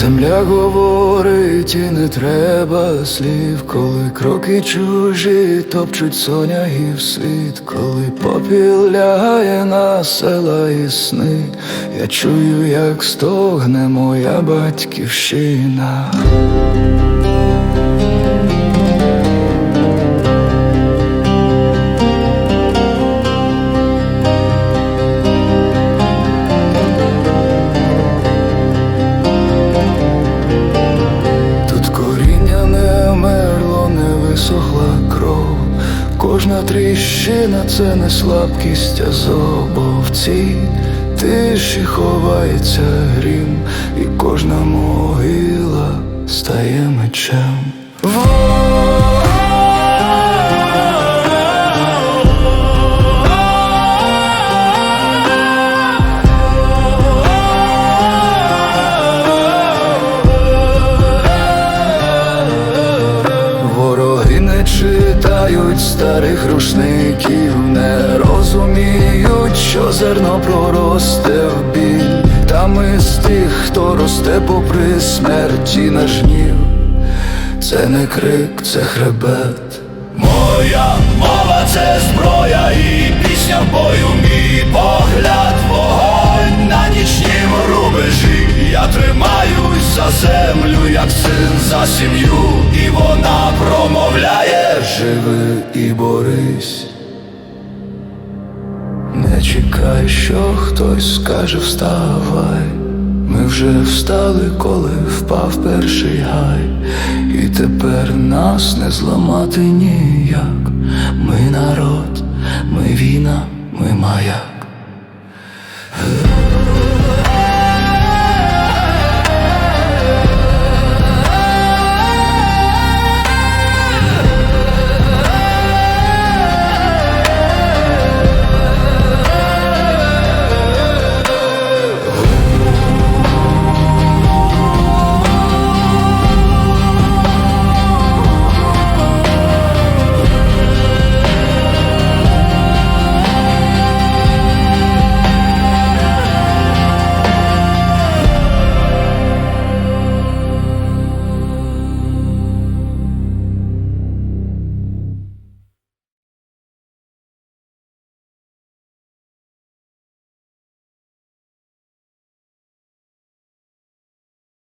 Серця говорить і не треба слів, коли кроки чужі топчуть сонягів світ, коли попіл лягає на села і сни, я чую, як стогне моя батьківщина. Кожна тріщина це не слабкість, а зобо тиші ховається грім, і кожна могила стає мечем. Читають старих рушників, не розуміють, що зерно проросте в біль. Та ми з тих, хто росте попри смерті на жнів. Це не крик, це хребет. Моя мова це зброя і пісня в бою, мій погляд, вогонь на нічнім рубежі. Я тримаюсь за землю, як син за сім'ю, і вона промовляє. Живи і борись. Не чекай, що хтось скаже вставай. Ми вже встали, коли впав перший гай, і тепер нас не зламати ніяк. Ми народ, ми війна, ми маяк.